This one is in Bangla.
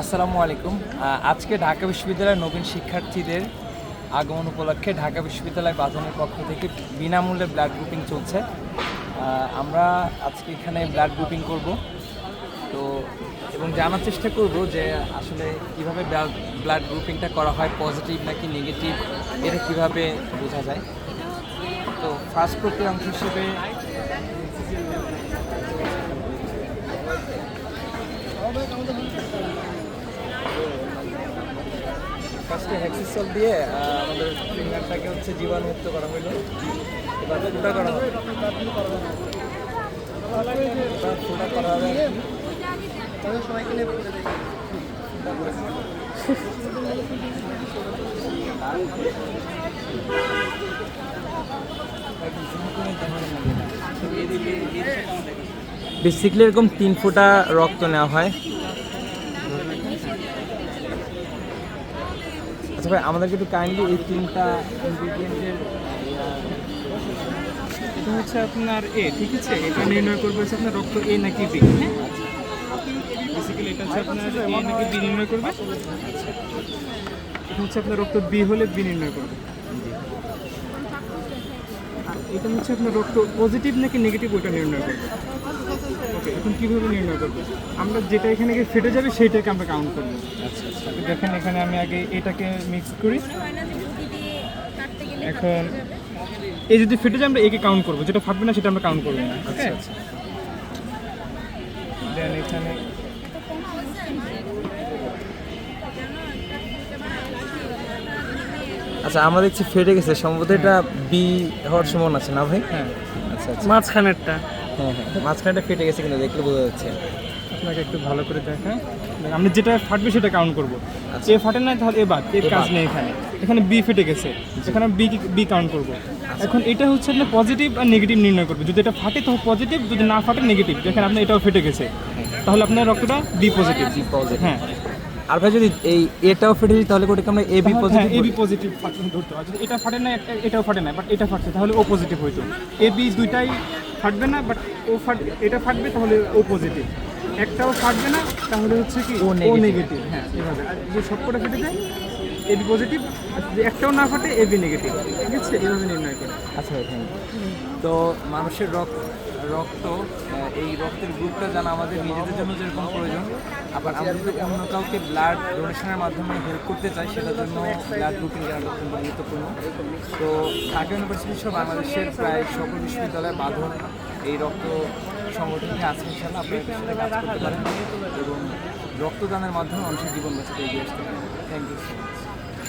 আসসালামু আলাইকুম। আজকে ঢাকা বিশ্ববিদ্যালয়ের নবীন শিক্ষার্থীদের আগমন উপলক্ষে ঢাকা বিশ্ববিদ্যালয় বাঁধনের পক্ষ থেকে বিনামূল্যে ব্লাড গ্রুপিং চলছে। আমরা আজকে এখানে ব্লাড গ্রুপিং করব। তো, এবং জানার চেষ্টা করব যে আসলে কীভাবে ব্লাড গ্রুপিংটা করা হয়, পজিটিভ নাকি নেগেটিভ, এটা কীভাবে বোঝা যায়। তো ফার্স্ট প্রক্রিয়া অংশ হিসেবে ফার্স্টে হ্যাক্সিসল দিয়ে আমাদের ফিঙ্গারটাকে হচ্ছে জীবাণুমুক্ত করা হলো এবার ফোটা করা হবে। ফোটা করা হবে। বেসিক্যালি এরকম তিন ফোঁটা রক্ত নেওয়া হয়। আচ্ছা ভাই, আমাদেরকে একটু কাইন্ডলি এই তিনটা এটা হচ্ছে আপনার এ, ঠিক আছে? এটা নির্ণয় করবে, হচ্ছে আপনার রক্ত এ নাকি বি হ্যাঁ? বেসিক্যালি এটা হচ্ছে আপনার এ নাকি বি নির্ণয় করবে। এটা হচ্ছে আপনার রক্ত বি হলে বি নির্ণয় করবে। এটা হচ্ছে আপনার রক্ত পজিটিভ নাকি নেগেটিভ ওটা নির্ণয় করবে। এখন কীভাবে নির্ণয় করবে? আমরা যেটা এখানে গিয়ে ফেটে যাবে সেইটাকে আমরা কাউন্ট করব। আচ্ছা আচ্ছা। দেখেন এখানে আমি আগে এটাকে মিক্স করি। এখন এই যদি ফেটে যায় আমরা একে কাউন্ট করব। যেটা ফাটবে না সেটা আমরা কাউন্ট করব না। আচ্ছা আচ্ছা। দেন এখানে আচ্ছা আমরা দেখছি ফেটে গেছে। সম্ভবত এটা বি হওয়ার সম্ভাবনা আছে না ভাই? হ্যাঁ। আচ্ছা আচ্ছা। মাঝখানেরটা। মাঝখানেটা ফেটে গেছে কিন্তু দেখলে বোঝা যাচ্ছে। আপনাকে একটু ভালো করে দেখায় আমরা যেটা ফাটবে সেটা কাউন্ট করব। এ ফাটে না তাহলে এ বাদ। এর এ কাজ নেই এখানে। এখানে বি ফেটে গেছে। এখানে বি বি কাউন্ট করব। আচ্ছা। এখন এটা হচ্ছে আপনার পজিটিভ আর নেগেটিভ নির্ণয় করবে। যদি এটা ফাটে তাহলে পজিটিভ যদি না ফাটে নেগেটিভ দেখেন আপনার এটাও ফেটে গেছে। তাহলে আপনার রক্তটা বি পজিটিভ বি পজিটিভ হ্যাঁ। আর ভাই যদি এই এটাও ফেটে যায় তাহলে ওটাকে আমরা এ বি হ্যাঁ পজিটিভ এবি পজিটিভ ধরতে হয় যদি এটা ফাটে না এটাও ফাটে না বাট এটা ফাটছে তাহলে ও পজিটিভ হইতো। এ বি দুইটাই ফাটবে না বাট ও ফাট এটা ফাটবে তাহলে ও পজিটিভ একটাও ফাটবে না তাহলে হচ্ছে কি ও ও নেগেটিভ হ্যাঁ এভাবে। আর যে সবকটা ফেটে যায় এ বি পজিটিভ একটাও না ফাটে এ বি নেগেটিভ ঠিক আছে? এভাবে নির্ণয় করে। আচ্ছা থ্যাংক তো মানুষের রক্ত রক্ত এই রক্তের গ্রুপটা জানা আমাদের নিজেদের জন্য যেরকম প্রয়োজন, আবার আমরা যদি অন্য কাউকে ব্লাড ডোনেশনের মাধ্যমে হেল্প করতে চাই, সেটার জন্য ব্লাড গ্রুপিং জানাটা অত্যন্ত গুরুত্বপূর্ণ। তো ঢাকা ইউনিভার্সিটি সহ বাংলাদেশের প্রায় সকল বিশ্ববিদ্যালয়ে বাঁধন এই রক্ত সংগঠনটি আছে। ইনশাল্লাহ আপনি সাথে কাজ করতে পারেন এবং রক্তদানের মাধ্যমে মানুষের জীবন বাঁচাতে এগিয়ে আসতে পারেন। Thank you so much